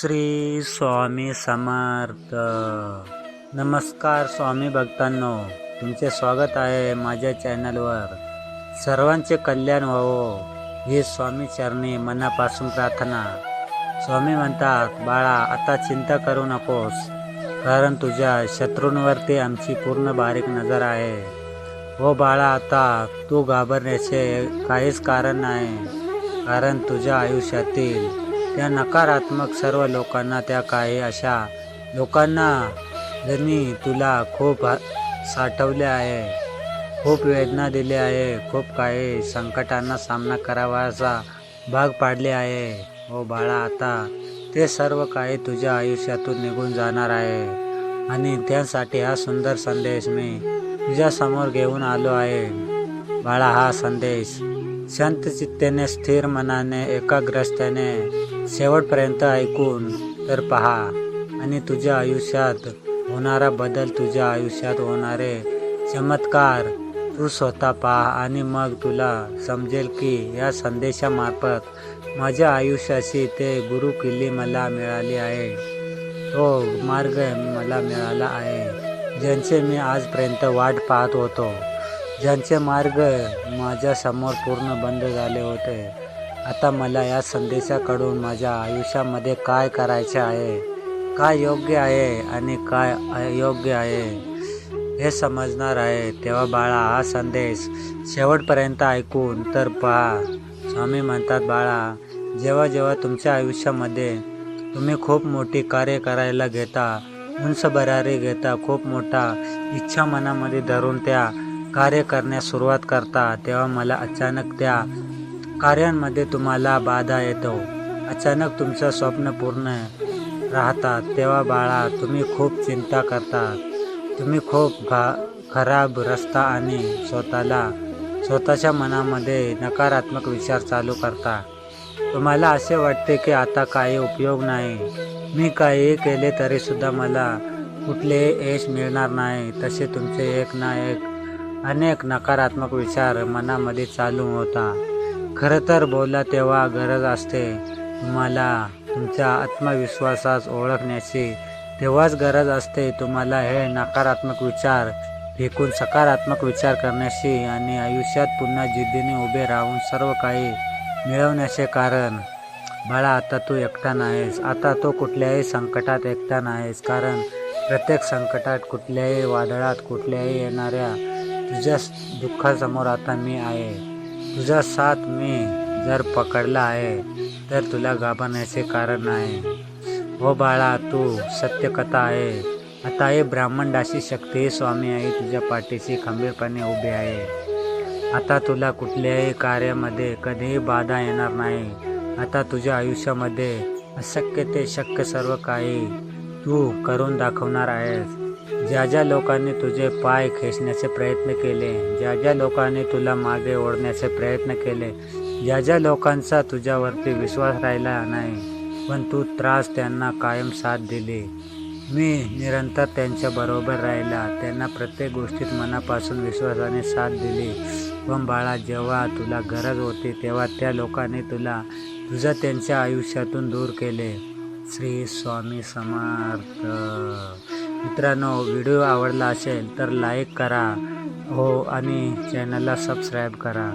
श्री स्वामी समर्थ. नमस्कार स्वामी भक्तांनो. तुमचे स्वागत आहे माझ्या चॅनलवर. सर्वांचे कल्याण व्हावो ही स्वामी चरणी मनापासून प्रार्थना. स्वामी म्हणतात बाळा आता चिंता करू नकोस. कारण तुझ्या शत्रूंवरती आमची पूर्ण बारीक नजर आहे. हो बाळा आता तू घाबरण्याचे काहीच कारण नाही. कारण तुझ्या आयुष्यातील त्या नकारात्मक सर्व लोकांना त्या काही अशा लोकांना ज्यांनी तुला खूप हा- साठवले आहे खूप वेदना दिली आहे खूप काही संकटांना सामना करावाचा भाग पाडले आहे हो बाळा आता ते सर्व काही तुझ्या आयुष्यातून निघून जाणार आहे. आणि त्यासाठी हा सुंदर संदेश मी तुझ्यासमोर घेऊन आलो आहे. बाळा हा संदेश शांत चित्तेने स्थिर मनाने एकाग्रस्तेने शेवटपर्यंत ऐकून तर पहा आणि तुझ्या आयुष्यात होणारा बदल तुझ्या आयुष्यात होणारे चमत्कार तू स्वतः पहा आणि मग तुला समजेल की या संदेशामार्फत माझ्या आयुष्याशी ते गुरु किल्ली मला मिळाली आहे. तो मार्ग मला मिळाला आहे ज्यांचे मी आजपर्यंत वाट पाहत होतो ज्यांचे मार्ग माझ्यासमोर पूर्ण बंद झाले होते. आता मला या संदेशाकडून माझ्या आयुष्यामध्ये काय करायचे आहे? काय योग्य आहे आणि काय अयोग्य आहे? हे समजणार आहे. तेव्हा बाळा हा संदेश शेवटपर्यंत ऐकून तर पहा. स्वामी म्हणतात बाळा जेव्हा जेव्हा तुमच्या आयुष्यामध्ये तुम्ही खूप मोठी कार्य करायला घेता उंच भरारी घेता खूप मोठा इच्छा मनामध्ये धरून त्या कार्य करण्यास सुरुवात करता तेव्हा मला अचानक त्या कार्यांमध्ये तुम्हाला बाधा येतो. अचानक तुमचं स्वप्न पूर्ण राहतात तेव्हा बाळा तुम्ही खूप चिंता करतात. तुम्ही खूप घा खराब रस्ता आणि स्वतःला स्वतःच्या मनामध्ये नकारात्मक विचार चालू करता. तुम्हाला असे वाटते की आता काही उपयोग नाही. मी काही केले तरीसुद्धा मला कुठले यश मिळणार नाही. तसे तुमचे एक ना एक अनेक नकारात्मक विचार मनामध्ये चालू होता. खरं तर बोला तेव्हा गरज असते. तुम्हाला तुमच्या आत्मविश्वासास ओळखण्याची तेव्हाच गरज असते. तुम्हाला हे नकारात्मक विचार फेकून सकारात्मक विचार करण्याची आणि आयुष्यात पुन्हा जिद्दीने उभे राहून सर्व काही मिळवण्याचे कारण. बाळा आता तू एकटा नाहीस. आता तो कुठल्याही संकटात एकटा नाहीस. कारण प्रत्येक संकटात कुठल्याही वादळात कुठल्याही येणाऱ्या तुझ्या दुःखासमोर आता मी आहे. तुझा साथ मी जर पकडला आहे तर तुला घाबरण्याचे कारण नाही हो बाळा तू सत्यकथा आहे. आता हे ब्राह्मणाशी शक्ती स्वामी आई तुझ्या पाठीशी खंबीरपणे उभे आहे. आता तुला कुठल्याही कार्यामध्ये कधीही बाधा येणार नाही. आता तुझ्या आयुष्यामध्ये अशक्य ते शक्य सर्व काही तू करून दाखवणार आहेस. ज्या ज्या लोकांनी तुझे पाय खेचण्याचे प्रयत्न केले ज्या ज्या लोकांनी तुला मागे ओढण्याचे प्रयत्न केले ज्या ज्या लोकांचा तुझ्यावरती विश्वास राहिला नाही पण तू त्रास त्यांना कायम साथ दिली. मी निरंतर त्यांच्याबरोबर राहिला त्यांना प्रत्येक गोष्टीत मनापासून विश्वासाने साथ दिली. पण बाळा जेव्हा तुला गरज होती तेव्हा त्या लोकांनी तुला तुझं त्यांच्या आयुष्यातून दूर केले. श्री स्वामी समर्थ. मित्रांनो व्हिडिओ आवडला असेल तर लाईक करा हो आणि चॅनलला सबस्क्राईब करा.